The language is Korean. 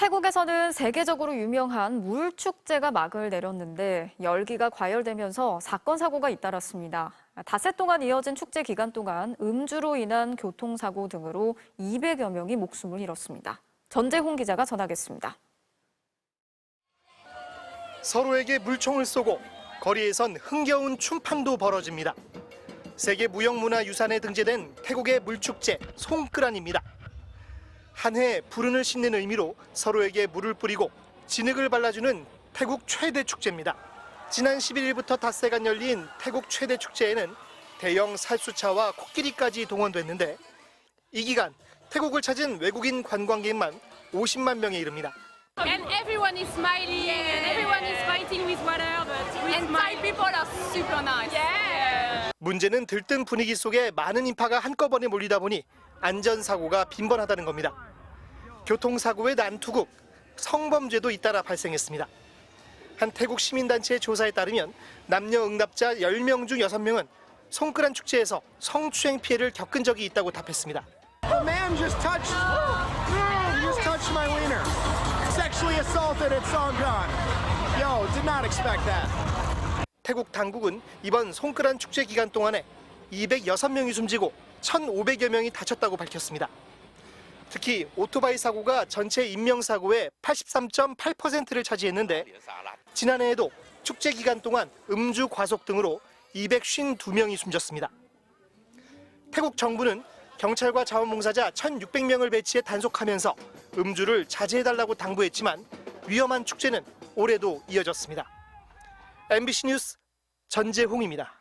태국에서는 세계적으로 유명한 물 축제가 막을 내렸는데 열기가 과열되면서 사건 사고가 잇따랐습니다. 닷새 동안 이어진 축제 기간 동안 음주로 인한 교통사고 등으로 200여 명이 목숨을 잃었습니다. 전재홍 기자가 전하겠습니다. 서로에게 물총을 쏘고 거리에선 흥겨운 춤판도 벌어집니다. 세계 무형문화유산에 등재된 태국의 물축제 송크란입니다. 한해 불운을 싣는 의미로 서로에게 물을 뿌리고 진흙을 발라주는 태국 최대 축제입니다. 지난 11일부터 닷새간 열린 태국 최대 축제에는 대형 살수차와 코끼리까지 동원됐는데 이 기간 태국을 찾은 외국인 관광객만 50만 명에 이릅니다. And everyone is smiling and everyone is fighting with water, but with and Thai people are super nice. Yeah. 문제는 들뜬 분위기 속에 많은 인파가 한꺼번에 몰리다 보니 안전사고가 빈번하다는 겁니다. 교통사고의 난투국, 성범죄도 잇따라 발생했습니다. 한 태국 시민단체의 조사에 따르면 남녀 응답자 10명 중 6명은 송크란 축제에서 성추행 피해를 겪은 적이 있다고 답했습니다. 태국 당국은 이번 송크란 축제 기간 동안에 206명이 숨지고 1,500여 명이 다쳤다고 밝혔습니다. 특히 오토바이 사고가 전체 인명사고의 83.8%를 차지했는데 지난해에도 축제 기간 동안 음주 과속 등으로 252명이 숨졌습니다. 태국 정부는 경찰과 자원봉사자 1,600명을 배치해 단속하면서 음주를 자제해달라고 당부했지만 위험한 축제는 올해도 이어졌습니다. MBC 뉴스 전재홍입니다.